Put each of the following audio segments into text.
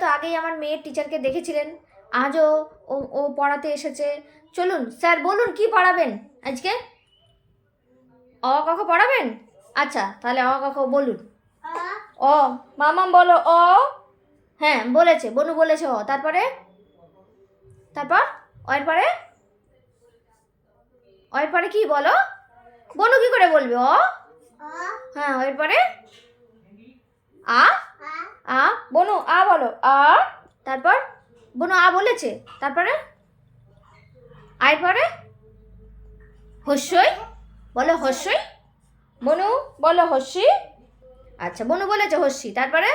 তো আগেই আমার মেয়ের টিচারকে দেখেছিলেন। আজও ও ও পড়াতে এসেছে। চলুন, স্যার বলুন কি পড়াবেন আজকে? অ ক খ পড়াবেন? আচ্ছা তাহলে অ ক খ বলুন। অ, মামাম বলো অ। হ্যাঁ বলেছে, বনু বলেছে অ। তারপরে? তারপর? অয়ের পরে? অয়ের পরে কি বলো? বনু কি করে বলবে অ? হ্যাঁ এর পরে? আ? বনু আ বলো। আ, তারপর? বনু আ বলেছে। তারপরে? আয়ের পরে? হস্যই? বলো হস্যই। বনু, বলো হস্যি। আচ্ছা বনু বলেছে হস্যি। তারপরে?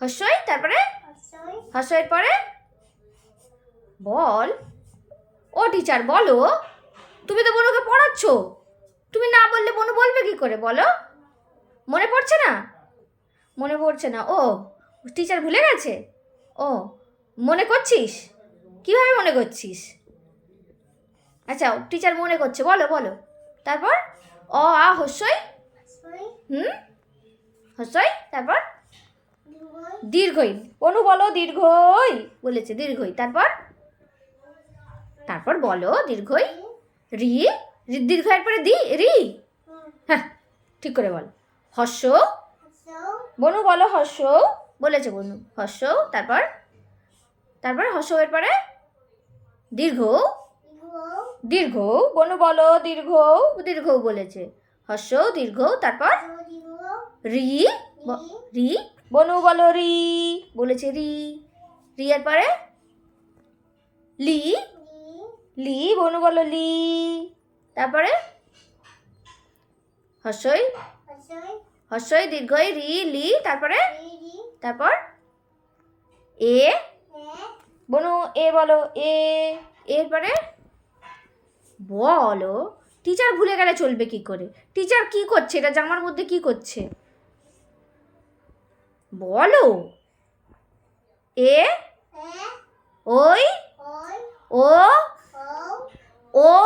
হস্যই? তারপরে? হস্যের পরে? বল। ও টিচার, বলো। তুমি তো বনুকে পড়াচ্ছ। তুমি না বললে বনু বলবে কি করে, বলো? মনে পড়ছে না? মনে পড়ছে না। ও টিচার ভুলে গেছে? ও মনে করছিস? কীভাবে মনে করছিস? আচ্ছা টিচার মনে করছে বলো বলো। তারপর? অ আ হস্যই? হুম? হস্যই? তারপর? দীর্ঘই। অনু বলো দীর্ঘই বলেছে দীর্ঘই। তারপর? তারপর বলো দীর্ঘই। রি? রি দীর্ঘয়ের পরে দি রি? হ্যাঁ ঠিক করে বল। হস্য? বনু বলো হস্য বলেছে বনু। হস্য তারপর? তারপর হস্য এর পরে? দীর্ঘ। দীর্ঘ। বনু বলো, দীর্ঘ। দীর্ঘ বলেছে। হস্য দীর্ঘ, তারপর? রি। রি। বনু বলো রি। বলেছে রি। রি এর পরে? লি। লি, বনু বলো লি। তারপরে? হস্যই হস্যই দীর্ঘই রি লি তারপরে? তারপর? এ। বনু এ বলো এ। এরপরে? বলো। টিচার ভুলে গেলে চলবে কি করে? টিচার কি করছে? এটা জামার মধ্যে কি করছে? বলো। এ। ওই। ও। ও।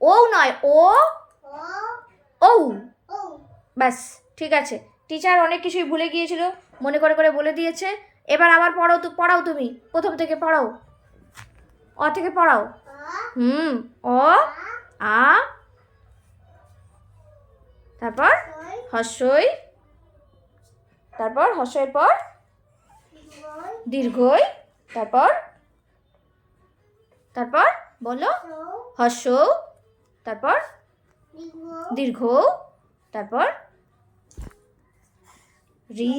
ও। নয় ও ও। ব্যাস, ঠিক আছে। টিচার অনেক কিছুই ভুলে গিয়েছিল, মনে করে করে বলে দিয়েছে। এবার আবার পড়াও তো পড়াও তুমি, প্রথম থেকে পড়াও। অ থেকে পড়াও। হুম, অ, আ, তারপর হস্যই তারপর হস্যের পর দীর্ঘই, তারপর তারপর বলো হস্য তারপর দীর্ঘ তারপর রি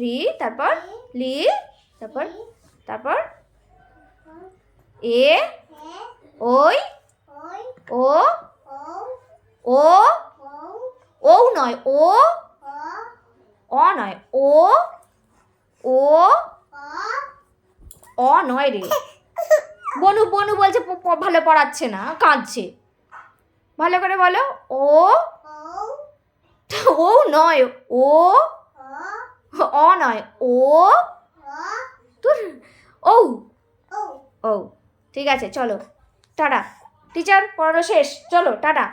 রি, তারপর লি, তারপর তারপর এ, ওই, ও ও ও নয়, ও, অ নয়, ও ও, অ নয় রে। বনু বনু বলছে ভালো পড়াচ্ছে না, কাঁদছে। ভালো করে বলো, ও নয় ও। অ। নয় ও। তোর। ও ও ঠিক আছে চলো। টাটা। টিচার পড়ানো শেষ। চলো টাটা।